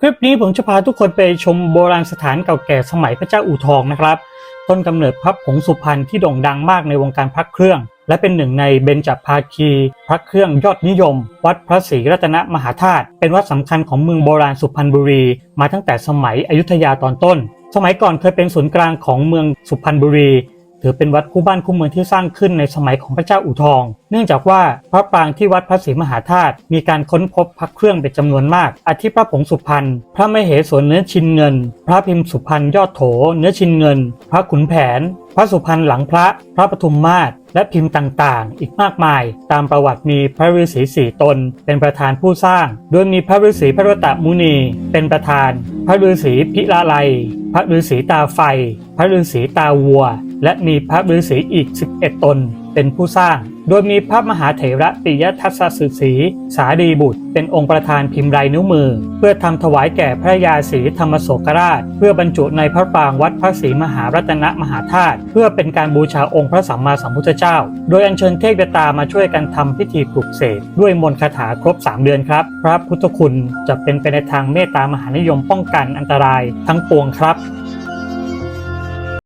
คลิปนี้ผมจะพาทุกคนไปชมโบราณสถานเก่าแก่สมัยพระเจ้าอู่ทองนะครับ ต้นกำเนิดพระผงสุพรรณที่โด่งดังมากในวงการพระเครื่อง และเป็นหนึ่งในเบญจภาคี พระเครื่องยอดนิยม วัดพระศรีรัตนมหาธาตุเป็นวัดสำคัญของเมืองโบราณสุพรรณบุรี มาตั้งแต่สมัยอยุธยาตอนต้น สมัยก่อนเคยเป็นศูนย์กลางของเมืองสุพรรณบุรี ถือเป็นวัดคู่บ้านคู่เมืองที่สร้างขึ้นในสมัยของพระเจ้าอู่ทอง เนื่องจากว่าพระปรางที่วัดพระศรีมหาธาตุมีการค้นพบพระเครื่องเป็นจำนวนมาก อาทิพระผงสุพรรณ พระมเหสวนเนื้อชินเงิน พระพิมพ์สุพรรณยอดโถ เนื้อชินเงิน พระขุนแผน พระสุพรรณหลังพระ พระปทุมมาศและพิมพ์ต่างๆ อีกมากมาย ตามประวัติมีพระฤาษีสี่ตน เป็นประธานผู้สร้าง โดยมีพระฤาษีพระรตมุนี เป็นประธาน พระฤาษีพิลาไลย พระฤาษีตาไฟ พระฤาษีตาวัว และมีพระฤาษีอีก 11 ตน เป็นผู้สร้าง โดยมีพระมหาเถระปิยทัสสสีสาดีบุตร เป็นองค์ประธานพิมพ์ลายนิ้วมือ เพื่อทำถวายแก่พระยาศรีธรรมโศกราช เพื่อบรรจุในพระปรางวัดพระศรีมหารัตนมหาธาตุเพื่อเป็นการบูชาองค์พระสัมมาสัมพุทธเจ้า โดยอัญเชิญเทพตามาช่วยกันทำพิธีปลุกเสกด้วยมนต์คาถาครบ 3 เดือนครับ พระพุทธคุณจะเป็นไปในทางเมตตามหานิยมป้องกันอันตราย ทั้งปวงครับ